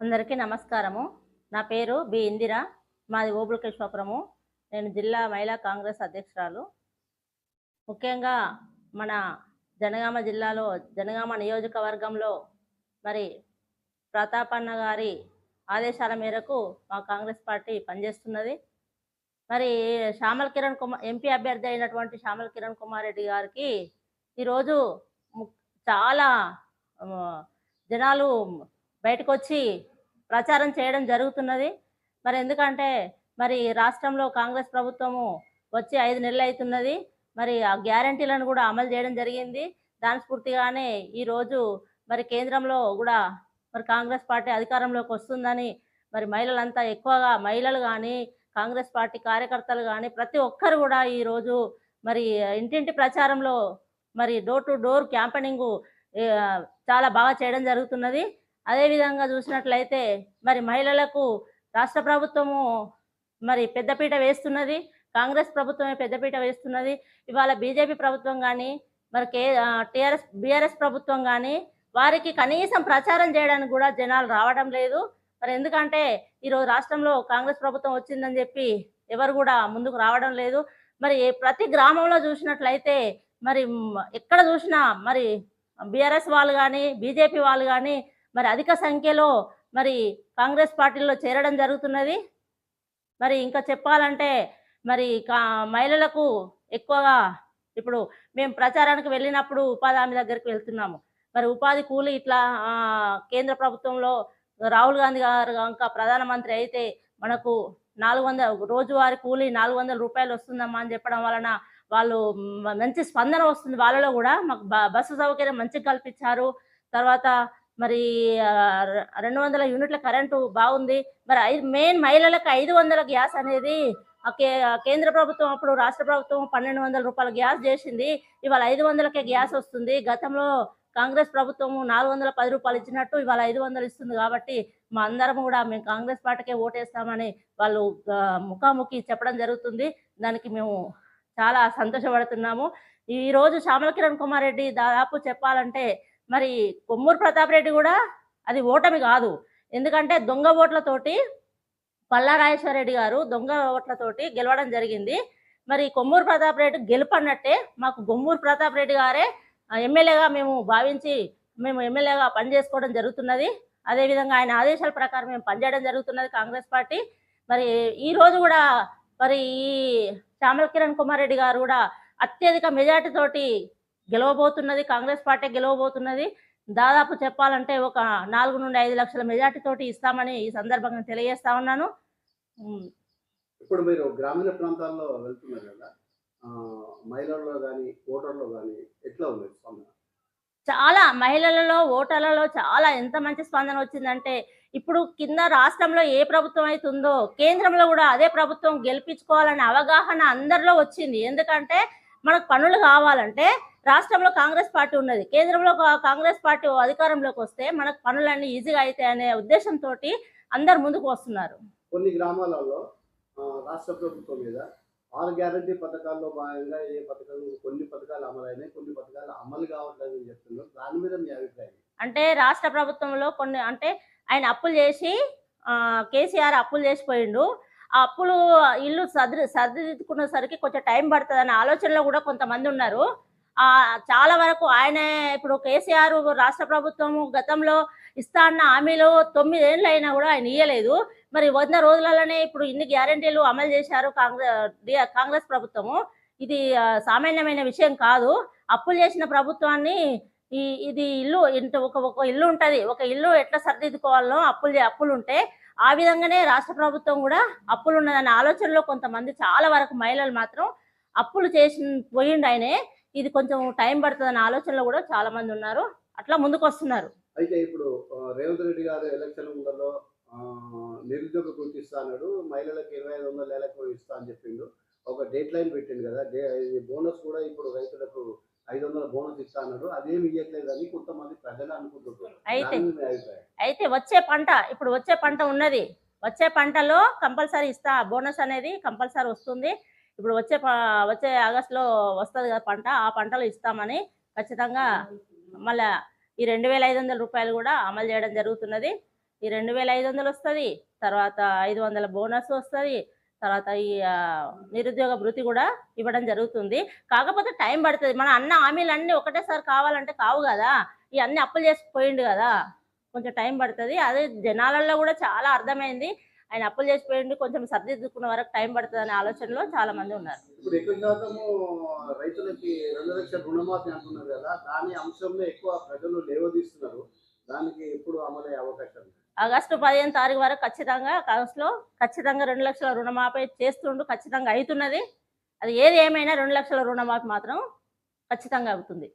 అందరికీ నమస్కారము. నా పేరు బి ఇందిర. మాది ఓబులకేశ్వరపురము. నేను జిల్లా మహిళా కాంగ్రెస్ అధ్యక్షురాలు. ముఖ్యంగా మన జనగామ జిల్లాలో జనగామ నియోజకవర్గంలో మరి ప్రతాపన్న గారి ఆదేశాల మేరకు మా కాంగ్రెస్ పార్టీ పనిచేస్తున్నది. మరి శ్యామల్ కిరణ్ కుమార్ ఎంపీ అభ్యర్థి అయినటువంటి శ్యామల్ కిరణ్ కుమార్ రెడ్డి గారికి ఈరోజు ము- చాలా జనాలు బయటకు వచ్చి ప్రచారం చేయడం జరుగుతున్నది. మరి ఎందుకంటే మరి రాష్ట్రంలో కాంగ్రెస్ ప్రభుత్వము వచ్చి ఐదు నెలలు అవుతున్నది మరి ఆ గ్యారంటీలను కూడా అమలు చేయడం జరిగింది. దాని స్ఫూర్తిగానే ఈరోజు మరి కేంద్రంలో కూడా మరి కాంగ్రెస్ పార్టీ అధికారంలోకి వస్తుందని మరి మహిళలంతా ఎక్కువగా మహిళలు కానీ కాంగ్రెస్ పార్టీ కార్యకర్తలు కానీ ప్రతి ఒక్కరు కూడా ఈరోజు మరి ఇంటింటి ప్రచారంలో మరి డోర్ టు డోర్ క్యాంపెనింగ్ చాలా బాగా చేయడం జరుగుతున్నది. అదేవిధంగా చూసినట్లయితే మరి మహిళలకు రాష్ట్ర ప్రభుత్వము మరి పెద్దపీట వేస్తున్నది కాంగ్రెస్ ప్రభుత్వమే పెద్దపీట వేస్తున్నది. ఇవాళ బీజేపీ ప్రభుత్వం కానీ మరి కే టీఆర్ఎస్ బీఆర్ఎస్ ప్రభుత్వం కానీ వారికి కనీసం ప్రచారం చేయడానికి కూడా జనాలు రావడం లేదు. మరి ఎందుకంటే ఈరోజు రాష్ట్రంలో కాంగ్రెస్ ప్రభుత్వం వచ్చిందని చెప్పి ఎవరు కూడా ముందుకు రావడం లేదు. మరి ప్రతి గ్రామంలో చూసినట్లయితే మరి ఎక్కడ చూసినా మరి బీఆర్ఎస్ వాళ్ళు కానీ బీజేపీ వాళ్ళు కానీ మరి అధిక సంఖ్యలో మరి కాంగ్రెస్ పార్టీలో చేరడం జరుగుతున్నది. మరి ఇంకా చెప్పాలంటే మరి కా మహిళలకు ఎక్కువగా ఇప్పుడు మేము ప్రచారానికి వెళ్ళినప్పుడు ఉపాధి హామీ దగ్గరికి వెళ్తున్నాము. మరి ఉపాధి కూలి ఇట్లా కేంద్ర ప్రభుత్వంలో రాహుల్ గాంధీ గారు ఇంకా ప్రధానమంత్రి అయితే మనకు నాలుగు వందల రోజువారి కూలి నాలుగు వందల రూపాయలు వస్తుందమ్మా అని చెప్పడం వలన వాళ్ళు మంచి స్పందన వస్తుంది. వాళ్ళలో కూడా మాకు బస్సు సౌకర్యం మంచిగా కల్పించారు. తర్వాత మరి రెండు వందల యూనిట్ల కరెంటు బాగుంది. మరి ఐదు మెయిన్ మహిళలకు ఐదు వందల గ్యాస్ అనేది ఆ కే- కేంద్ర ప్రభుత్వం అప్పుడు రాష్ట్ర ప్రభుత్వం పన్నెండు వందల రూపాయల గ్యాస్ చేసింది. ఇవాళ ఐదు వందలకే గ్యాస్ వస్తుంది. గతంలో కాంగ్రెస్ ప్రభుత్వము నాలుగు వందల పది రూపాయలు ఇచ్చినట్టు ఇవాళ ఐదు వందలు ఇస్తుంది కాబట్టి మా అందరం కూడా మేము కాంగ్రెస్ పార్టీకే ఓటేస్తామని వాళ్ళు ముఖాముఖి చెప్పడం జరుగుతుంది. దానికి మేము చాలా సంతోషపడుతున్నాము. ఈరోజు శ్యామల కిరణ్ కుమార్ రెడ్డి దాదాపు చెప్పాలంటే మరి కొమ్మూరు ప్రతాప్ రెడ్డి కూడా అది ఓటమి కాదు. ఎందుకంటే దొంగ ఓట్లతోటి పల్లా రెడ్డి గారు దొంగ ఓట్లతోటి గెలవడం జరిగింది. మరి కొమ్మూరు ప్రతాప్ రెడ్డి గెలుపన్నట్టే మాకు గొమ్మూరు ప్రతాప్ రెడ్డి గారే ఎమ్మెల్యేగా మేము భావించి మేము ఎమ్మెల్యేగా పనిచేసుకోవడం జరుగుతున్నది. అదేవిధంగా ఆయన ఆదేశాల ప్రకారం మేము పనిచేయడం జరుగుతున్నది కాంగ్రెస్ పార్టీ. మరి ఈ రోజు కూడా మరి ఈ శ్యామల కిరణ్ కుమార్ రెడ్డి గారు కూడా అత్యధిక మెజార్టీ తోటి గెలవబోతున్నది కాంగ్రెస్ పార్టీ గెలవబోతున్నది. దాదాపు చెప్పాలంటే ఒక నాలుగు నుండి ఐదు లక్షల మెజార్టీ తోటి ఇస్తామని ఈ సందర్భంగా తెలియజేస్తా ఉన్నాను. ఇప్పుడు మీరు గ్రామీణ ప్రాంతాల్లో వెళ్తున్నారు కదా మహిళల్లో కానీ ఓటర్లో కానీ ఎట్లా ఉంది స్పందన? చాలా మహిళలలో ఓటర్లలో చాలా ఎంత మంచి స్పందన వచ్చిందంటే ఇప్పుడు కింద రాష్ట్రంలో ఏ ప్రభుత్వం అయితే ఉందో కేంద్రంలో కూడా అదే ప్రభుత్వం గెలిపించుకోవాలనే అవగాహన అందరిలో వచ్చింది. ఎందుకంటే మనకు పనులు కావాలంటే రాష్ట్రంలో కాంగ్రెస్ పార్టీ ఉన్నది. కేంద్రంలో కాంగ్రెస్ పార్టీ అధికారంలోకి వస్తే మనకు పనులన్నీ ఈజీగా అవుతాయి అనే ఉద్దేశంతో అందరు ముందుకు వస్తున్నారు. కొన్ని గ్రామాలలో రాష్ట్ర ప్రభుత్వం మీద ఆరు గ్యారంటీ పథకాల్లో భాగంగా ఏ పథకాలు కొన్ని పథకాలు అమలైనాయి కొన్ని పథకాలు అమలు కావట్లేదు అని చెప్తున్నారు. దాని మీద మీ అభిప్రాయం? అంటే రాష్ట్ర ప్రభుత్వంలో కొన్ని అంటే ఆయన అప్పులు చేసి కేసీఆర్ అప్పులు చేసిపోయిండు. ఆ అప్పులు ఇల్లు సర్ది సర్దిదిద్దుకునేసరికి కొంచెం టైం పడుతుంది ఆలోచనలో కూడా కొంతమంది ఉన్నారు. చాలా వరకు ఆయన ఇప్పుడు కేసీఆర్ రాష్ట్ర ప్రభుత్వము గతంలో ఇస్తా అన్న హామీలు తొమ్మిదేళ్ళు అయినా కూడా ఆయన ఇయ్యలేదు. మరి వంద రోజులలోనే ఇప్పుడు ఇన్ని గ్యారంటీలు అమలు చేశారు కాంగ్రెస్ కాంగ్రెస్ ప్రభుత్వము. ఇది సామాన్యమైన విషయం కాదు. అప్పులు చేసిన ప్రభుత్వాన్ని ఈ ఇది ఇల్లు ఇంత ఒక ఒక ఇల్లు ఉంటుంది. ఒక ఇల్లు ఎట్లా సర్దిద్దుకోవాలనో అప్పులు అప్పులు ఉంటే ఆ విధంగానే రాష్ట్ర ప్రభుత్వం కూడా అప్పులు ఉన్నదన్న ఆలోచనలో కొంతమంది చాలా వరకు మహిళలు మాత్రం అప్పులు చేసి పోయిండు ఆయనే. ఇది కొంచెం టైం పడుతుందనే ఆలోచనలో కూడా చాలా మంది ఉన్నారు. అట్లా ముందుకు వస్తున్నారు. అయితే ఇప్పుడు రేవంత్ రెడ్డి గారు ఎలక్షన్ ముందరలో నిరుద్యోగ గుర్తిస్తా అన్నాడు. మహిళలకు ఇరవై ఐదు వందల నెలకు ఇస్తా అని చెప్పిండు. డేట్ లైన్ పెట్టిండు కదా డే బోనస్ కూడా ఇప్పుడు రైతులకు ఐదు వందల బోనస్ ఇస్తా అన్నాడు అదేమి ఇవ్వట్లేదు అని కొంతమంది ప్రజలు అనుకుంటున్నారు అయితే వచ్చే పంట ఇప్పుడు వచ్చే పంట ఉన్నది వచ్చే పంటలో కంపల్సరీ ఇస్తా బోనస్ అనేది కంపల్సరీ వస్తుంది. ఇప్పుడు వచ్చే వచ్చే ఆగస్టులో వస్తుంది కదా పంట ఆ పంటలో ఇస్తామని ఖచ్చితంగా మళ్ళా ఈ రెండు వేల ఐదు వందల రూపాయలు కూడా అమలు చేయడం జరుగుతున్నది. ఈ రెండు వేల ఐదు వందలు వస్తుంది తర్వాత ఐదు వందల బోనస్ వస్తుంది తర్వాత ఈ నిరుద్యోగ భృతి కూడా ఇవ్వడం జరుగుతుంది. కాకపోతే టైం పడుతుంది. మన అన్న హామీలన్నీ ఒకటేసారి కావాలంటే కావు కదా. ఈ అన్ని అప్పులు చేసి పోయిండు కదా. కొంచెం టైం పడుతుంది. అదే జనాలలో కూడా చాలా అర్థమైంది. ఆయన అప్పులు చేసి పోయిండు. కొంచెం సర్దిద్దుకున్న వరకు టైం పడుతుంది అనే ఆలోచనలో చాలా మంది ఉన్నారు. ఇప్పుడు ఎక్కువ శాతము రైతులకి రెండు లక్షల రుణమాఫీ అంటున్నారు కదా. దాని అంశంలో ఎక్కువ ప్రజలు లేవదీస్తున్నారు. దానికి ఎప్పుడు అమలయ్యే అవకాశం ఆగస్టు పదిహేను తారీఖు వరకు ఖచ్చితంగా కౌన్సిలో ఖచ్చితంగా రెండు లక్షల రుణమాఫీ చేస్తుండు ఖచ్చితంగా అవుతున్నది. అది ఏది ఏమైనా రెండు లక్షల రుణమాఫీ మాత్రం ఖచ్చితంగా అవుతుంది.